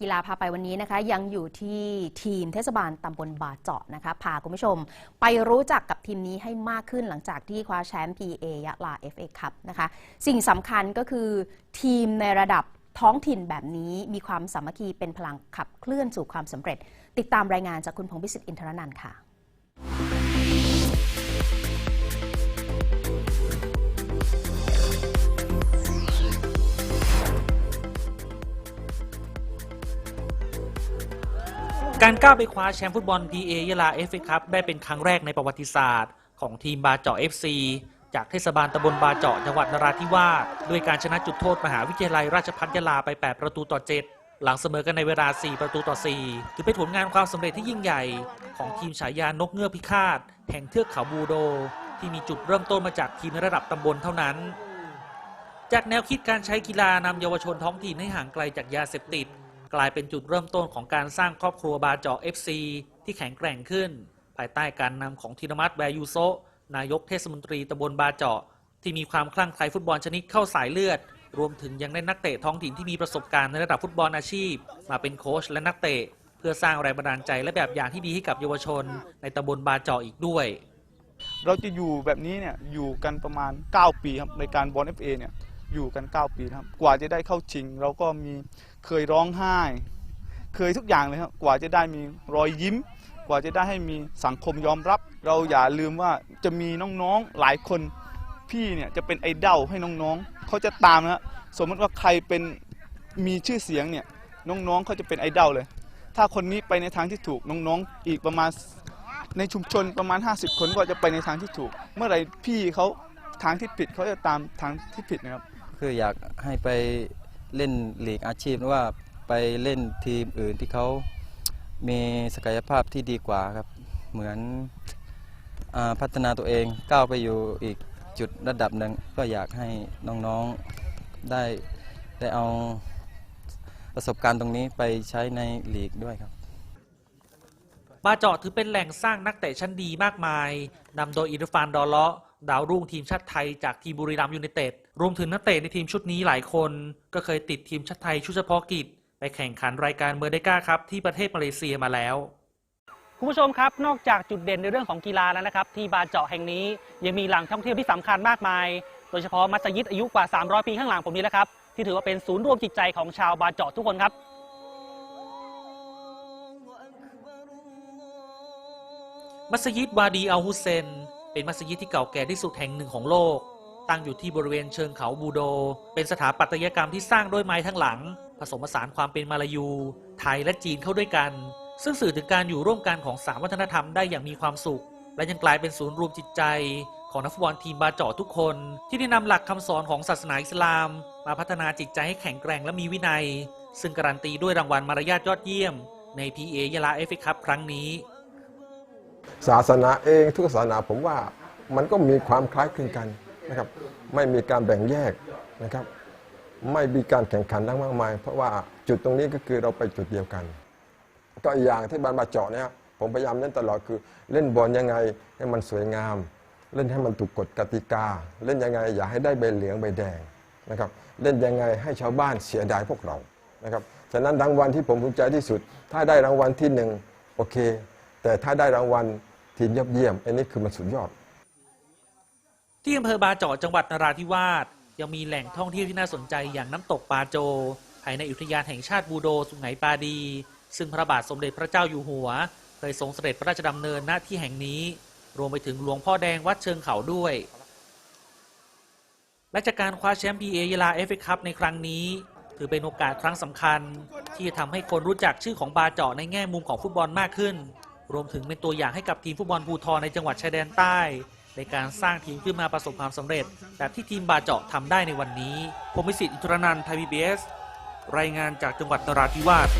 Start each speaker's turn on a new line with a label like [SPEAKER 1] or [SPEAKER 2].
[SPEAKER 1] กีฬาพาไปวันนี้นะคะยังอยู่ที่ทีมเทศบาลตำบลบาเจาะนะคะพาคุณผู้ชม ไปรู้จักกับทีมนี้ให้มากขึ้นหลังจากที่คว้าแชมป์ PA ยะลา FA Cup นะคะสิ่งสำคัญก็คือทีมในระดับท้องถิ่นแบบนี้มีความสามัคคีเป็นพลังขับเคลื่อนสู่ความสำเร็จ ติดตามรายงานจากคุณพงพิสิทธิ์อินทรนันท์ค่ะ
[SPEAKER 2] การก้าวไปคว้าแชมป์ฟุตบอล PA ยะลาเอฟเอคัพได้เป็นครั้งแรกในประวัติศาสตร์ ของทีมบาเจาะ FC จากเทศบาลตำบลบาเจาะจังหวัดนราธิวาสด้วยการชนะจุดโทษมหาวิทยาลัยราชภัฏยะลาไป 8 ประตูต่อ 7 หลังเสมอกันในเวลา 4 ประตูต่อ 4 ถือเป็นผลงานความสำเร็จที่ยิ่งใหญ่ ของทีมฉายานกเงือกพิฆาต แห่งเทือกเขาบูโด ที่มีจุดเริ่มต้นมาจากทีมในระดับตำบลเท่านั้น จากแนวคิดการใช้กีฬานำเยาวชนท้องถิ่นให้ห่างไกลจากยาเสพติด กลายเป็นจุดเริ่มต้นของการสร้างครอบครัวบาเจาะ FC ที่แข็งแกร่งขึ้น ภายใต้การนำของธีรมัตแวร์ยูโซนายกเทศมนตรีตำบลบาเจาะ ที่มีความคลั่งไคล้ฟุตบอลชนิดเข้าสายเลือด รวมถึงยังได้นักเตะท้องถิ่นที่มีประสบการณ์ในระดับฟุตบอลอาชีพ มาเป็นโค้ชและนักเตะ เพื่อสร้างแรงบันดาลใจและแบบอย่างที่ดีให้กับเยาวชน ในตำบลบาเจาะอีกด้วย
[SPEAKER 3] เราจะอยู่แบบนี้เนี่ยอยู่กันประมาณ 9 ปีครับในการบอล FA เนี่ย อยู่กัน 9 ปีครับ กว่าจะได้เข้าชิง เราก็มีเคยร้องไห้ เคยทุกอย่างเลยครับ กว่าจะได้มีรอยยิ้ม กว่าจะได้ให้มีสังคมยอมรับ เราอย่าลืมว่าจะมีน้องๆหลายคนพี่เนี่ยจะเป็นไอดอลให้น้องๆเขาจะตามนะฮะสมมติว่าใครเป็นมีชื่อเสียงเนี่ยน้องๆเขาจะเป็นไอดอลเลย ถ้าคนนี้ไปในทางที่ถูกน้องๆอีกประมาณในชุมชนประมาณ 50 คนก็จะไปในทางที่ถูก เมื่อไหร่พี่เขาทางที่ผิดเขาจะตามทางที่ผิดนะครับ
[SPEAKER 4] คืออยากให้ไปเล่นลีกอาชีพหรือว่าไปเล่นทีมอื่นที่เขามีศักยภาพที่ดีกว่าครับเหมือนอพัฒนาตัวเองก้าวไปอยู่อีกจุดระดับหนึ่งก็อยากให้น้องๆได้ได้เอาประสบการณ์ตรงนี้ไปใช้ในลีกด้วยครับ
[SPEAKER 2] บาเจาะถือเป็นแหล่งสร้างนักเตะชั้นดีมากมายนำโดยอิรฟานดอลเลาะดาวรุ่งทีมชาติไทยจากทีมบุรีรัมย์ยูไนเต็ด รวมถึงนักเตะในทีมชุดนี้หลายคนก็เคยติดทีมชาติไทยชุดเฉพาะกิจ ไปแข่งขันรายการเมอร์เดกาครับที่ประเทศมาเลเซียมาแล้ว
[SPEAKER 5] คุณผู้ชมครับ นอกจากจุดเด่นในเรื่องของกีฬาแล้วนะครับ ที่บาเจาะแห่งนี้ยังมีแหล่งท่องเที่ยวที่สำคัญมากมาย โดยเฉพาะมัสยิดอายุกว่า 300 ปีข้างหลังผมนี้แหละครับที่ถือว่าเป็นศูนย์รวมจิตใจของชาวบาเจาะทุกคนครับ
[SPEAKER 2] มัสยิดวาดีอัลฮุเซน เป็นมัสยิดที่เก่าแก่ที่สุดแห่งหนึ่งของโลก ตั้งอยู่ที่บริเวณเชิงเขาบูโด เป็นสถาปัตยกรรมที่สร้างด้วยไม้ทั้งหลัง ผสมผสานความเป็นมาลายู ไทยและจีนเข้าด้วยกัน ซึ่งสื่อถึงการอยู่ร่วมกันของสามวัฒนธรรมได้อย่างมีความสุข และยังกลายเป็นศูนย์รวมจิตใจ ของนักฟุตบอลทีมบาเจาะทุกคน ที่ได้นำหลักคำสอนของศาสนาอิสลาม มาพัฒนาจิตใจให้แข็งแกร่งและมีวินัย ซึ่งการันตีด้วยรางวัลมารยาทยอดเยี่ยม ใน PA ยะลาเอฟเอคัพครั้งนี้
[SPEAKER 6] ศาสนาเองทุกศาสนาผมว่ามันก็มีความคล้ายคลึงกัน นะครับไม่มีการแบ่งแยกนะครับ ไม่มีการแข่งขันทั้งมากมาย เพราะว่าจุดตรงนี้ก็คือเราไปจุดเดียวกัน ก็อีกอย่างที่บานบาเจาะเนี่ยผมพยายามเล่นตลอดคือเล่นบอลยังไงให้มันสวยงาม เล่นให้มันถูกกฎกติกา เล่นยังไงอย่าให้ได้ใบเหลืองใบแดงนะครับเล่นยังไงให้ชาวบ้านเสียดายพวกเรานะครับฉะนั้นรางวัลที่ผมภูมิใจที่สุด ถ้าได้รางวัลที่หนึ่งโอเค แต่ถ้าได้รางวัลทีมยอดเยี่ยมอันนี้คือมันสุดยอด
[SPEAKER 2] ที่อำเภอบาเจาะจังหวัดนราธิวาสยังมีแหล่งท่องเที่ยวที่น่าสนใจอย่างน้ำตกปาโจ ภายในอุทยานแห่งชาติบูโดสุไหงปาดี ซึ่งพระบาทสมเด็จพระเจ้าอยู่หัว เคยทรงเสด็จพระราชดำเนินณที่แห่งนี้ รวมไปถึงหลวงพ่อแดงวัดเชิงเขาด้วย และจากการคว้าแชมป์ PA ยาลาเอฟเอคัพในครั้งนี้ ถือเป็นโอกาสครั้งสำคัญ ที่จะทำให้คนรู้จักชื่อของบาเจาะในแง่มุมของฟุตบอลมากขึ้น รวมถึงเป็นตัวอย่างให้กับทีมฟุตบอลภูทรในจังหวัดชายแดนใต้ ในการสร้างทีมขึ้นมาประสบความสำเร็จ แบบที่ทีมบาเจาะทำได้ในวันนี้ ผมมิสิทธิ์อินทรนันท์ไทยพีบีเอสรายงานจากจังหวัดนราธิวาส